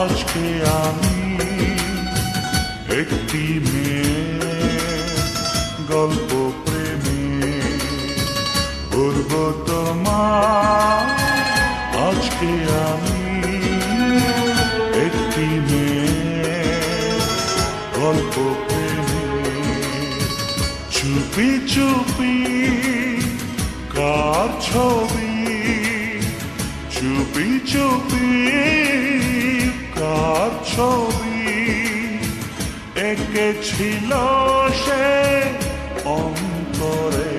আজকে আমি একটি মেয়ে গল্প প্রেমে বলব তোমার আজকে আমি একটি মেয়ে গল্প প্রেমে চুপি চুপি কার ছবি চুপি চুপি কার ছবি? এঁকেছিল সে অন্তরে।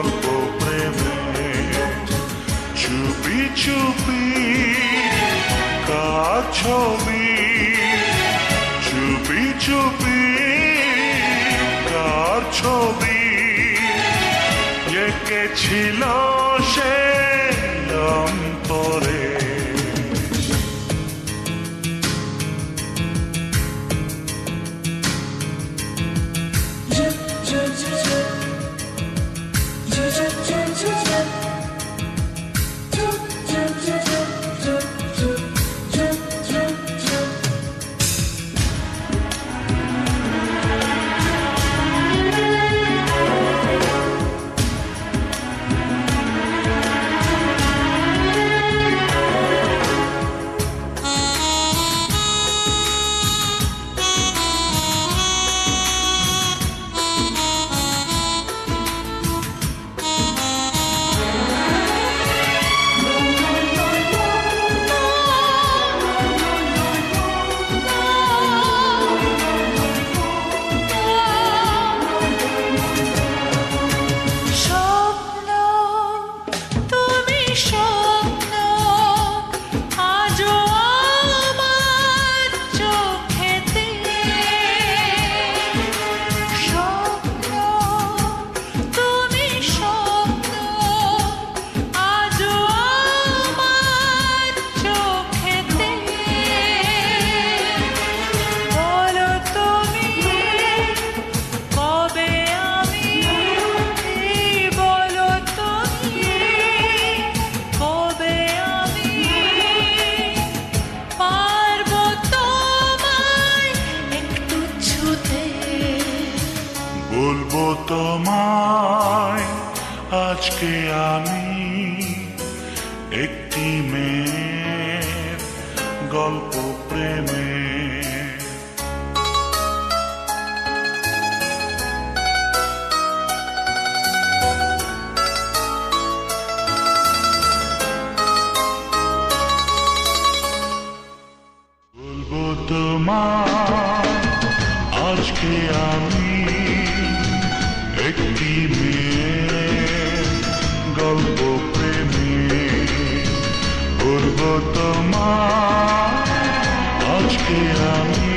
গল্প প্রেমে চুপি চুপি কার ছবি চুপি চুপি কার ছবি এঁকেছিল সে অন্তরে আমায় আজকে আমি একটি মেয়ের গল্প প্রেমে। তোমার আজকে আমি তোমার। আজকে আমি